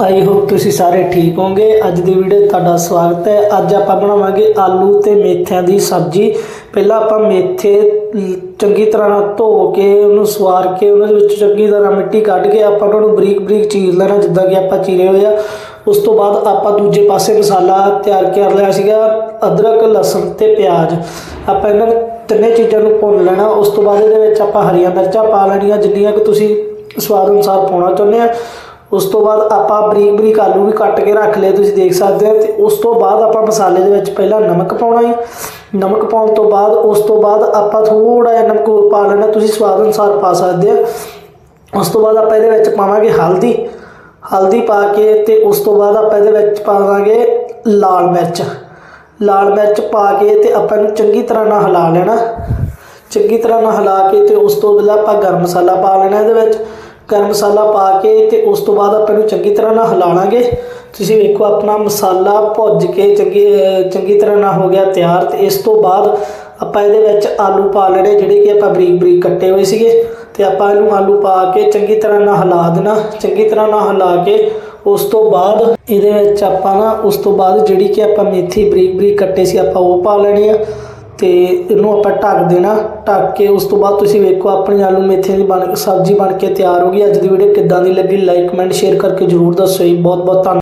I hope ਤੁਸੀਂ ਸਾਰੇ ਠੀਕ ਹੋਵੋਗੇ। ਅੱਜ ਦੀ ਵੀਡੀਓ ਤੁਹਾਡਾ ਸਵਾਗਤ ਹੈ। ਅੱਜ ਆਪਾਂ ਬਣਾਵਾਂਗੇ ਆਲੂ ਤੇ ਮੇਥਿਆਂ ਦੀ ਸਬਜ਼ੀ। ਪਹਿਲਾਂ ਆਪਾਂ ਮੇਥੇ ਚੰਗੀ ਤਰ੍ਹਾਂ ਨਾਲ ਧੋ ਕੇ ਉਹਨੂੰ ਸਵਾਰ ਕੇ ਉਹਨਾਂ ਦੇ ਵਿੱਚ ਚੰਗੀ ਤਰ੍ਹਾਂ ਮਿੱਟੀ ਕੱਢ ਕੇ ਆਪਾਂ ਉਹਨਾਂ ਨੂੰ ਬਰੀਕ ਬਰੀਕ ਚੀਰ ਲੈਣਾ, ਜਿੱਦਾਂ ਕਿ ਆਪਾਂ ਚੀਰੇ ਹੋਏ ਆ। ਉਸ ਤੋਂ ਬਾਅਦ ਆਪਾਂ ਦੂਜੇ ਪਾਸੇ ਮਸਾਲਾ ਤਿਆਰ ਕਰ ਲਿਆ ਸੀਗਾ, ਅਦਰਕ, ਲਸਣ ਤੇ ਪਿਆਜ਼। ਆਪਾਂ ਇਹਨਾਂ ਤਿੰਨੇ ਚੀਜ਼ਾਂ ਨੂੰ ਭੁੰਨ ਲੈਣਾ। ਉਸ ਤੋਂ ਬਾਅਦ ਇਹਦੇ ਵਿੱਚ ਆਪਾਂ ਹਰੀਆਂ ਮਿਰਚਾਂ ਪਾ ਲੈਣੀਆਂ, ਜਿੰਨੀਆਂ ਕਿ ਤੁਸੀਂ ਸਵਾਦ ਅਨੁਸਾਰ ਪਾਉਣਾ ਚਾਹੁੰਦੇ ਆ। ਉਸ ਤੋਂ ਬਾਅਦ ਆਪਾਂ ਬਰੀਕ ਬਰੀਕ ਆਲੂ ਵੀ ਕੱਟ ਕੇ ਰੱਖ ਲਏ, ਤੁਸੀਂ ਦੇਖ ਸਕਦੇ ਹੋ। ਤੇ ਉਸ ਤੋਂ ਬਾਅਦ ਆਪਾਂ ਮਸਾਲੇ ਦੇ ਵਿੱਚ ਪਹਿਲਾਂ ਨਮਕ ਪਾਉਣਾ ਹੈ ਨਮਕ ਪਾਉਣ ਤੋਂ ਬਾਅਦ, ਉਸ ਤੋਂ ਬਾਅਦ ਆਪਾਂ ਥੋੜਾ ਜਿਹਾ ਨਮਕ ਹੋਰ ਪਾ ਲੈਣਾ, ਤੁਸੀਂ ਸਵਾਦ ਅਨੁਸਾਰ ਪਾ ਸਕਦੇ ਆ ਉਸ ਤੋਂ ਬਾਅਦ ਆਪਾਂ ਇਹਦੇ ਵਿੱਚ ਪਾਵਾਂਗੇ ਹਲਦੀ। ਹਲਦੀ ਪਾ ਕੇ ਤੇ ਉਸ ਤੋਂ ਬਾਅਦ ਆਪਾਂ ਇਹਦੇ ਵਿੱਚ ਪਾਵਾਂਗੇ ਲਾਲ ਮਿਰਚ। ਲਾਲ ਮਿਰਚ ਪਾ ਕੇ ਤੇ ਆਪਾਂ ਇਹਨੂੰ ਚੰਗੀ ਤਰ੍ਹਾਂ ਨਾਲ ਹਿਲਾ ਲੈਣਾ। ਚੰਗੀ ਤਰ੍ਹਾਂ ਨਾਲ ਹਿਲਾ ਕੇ ਤੇ ਉਸ ਤੋਂ ਬਾਅਦ ਆਪਾਂ ਗਰਮ ਮਸਾਲਾ ਪਾ ਲੈਣਾ ਇਹਦੇ ਵਿੱਚ। ਗਰਮ ਮਸਾਲਾ ਪਾ ਕੇ ਤੇ ਉਸ ਤੋਂ ਬਾਅਦ ਆਪਾਂ ਇਹਨੂੰ ਚੰਗੀ ਤਰ੍ਹਾਂ ਨਾਲ ਹਿਲਾਵਾਂਗੇ ਤੁਸੀਂ ਵੇਖੋ ਆਪਣਾ ਮਸਾਲਾ ਭੁੱਜ ਕੇ ਚੰਗੀ ਚੰਗੀ ਤਰ੍ਹਾਂ ਨਾਲ ਹੋ ਗਿਆ ਤਿਆਰ ਤੇ ਇਸ ਤੋਂ ਬਾਅਦ ਆਪਾਂ ਇਹਦੇ ਵਿੱਚ ਆਲੂ ਪਾ ਲੈਣੇ ਜਿਹੜੇ ਕਿ ਆਪਾਂ ਬਰੀਕ ਬਰੀਕ ਕੱਟੇ ਹੋਏ ਸੀਗੇ। ਤੇ ਆਪਾਂ ਇਹਨੂੰ ਆਲੂ ਪਾ ਕੇ ਚੰਗੀ ਤਰ੍ਹਾਂ ਨਾਲ ਹਿਲਾ ਦੇਣਾ। ਚੰਗੀ ਤਰ੍ਹਾਂ ਨਾਲ ਹਿਲਾ ਕੇ ਉਸ ਤੋਂ ਬਾਅਦ ਇਹਦੇ ਵਿੱਚ ਆਪਾਂ ਨਾ ਉਸ ਤੋਂ ਬਾਅਦ ਜਿਹੜੀ ਕਿ ਆਪਾਂ ਮੇਥੀ ਬਰੀਕ ਬਰੀਕ ਕੱਟੇ ਸੀ ਆਪਾਂ ਉਹ ਪਾ ਲੈਣੀ ਆ। ਤੇ ਇਹਨੂੰ ਆਪਾਂ ਢੱਕ ਦੇਣਾ। ਢੱਕ ਕੇ ਉਸ ਤੋਂ ਬਾਅਦ ਤੁਸੀਂ ਵੇਖੋ, ਆਪਣੀ ਆਲੂ ਮੇਥੇ ਦੀ ਬਣ, ਸਬਜ਼ੀ ਬਣ ਕੇ ਤਿਆਰ ਹੋ ਗਈ। ਅੱਜ ਦੀ ਵੀਡੀਓ ਕਿੱਦਾਂ ਦੀ ਲੱਗੀ ਲਾਈਕ ਕਮੈਂਟ ਸ਼ੇਅਰ ਕਰਕੇ ਜਰੂਰ ਦੱਸੋ ਜੀ। ਬਹੁਤ ਬਹੁਤ ਧੰਨਵਾਦ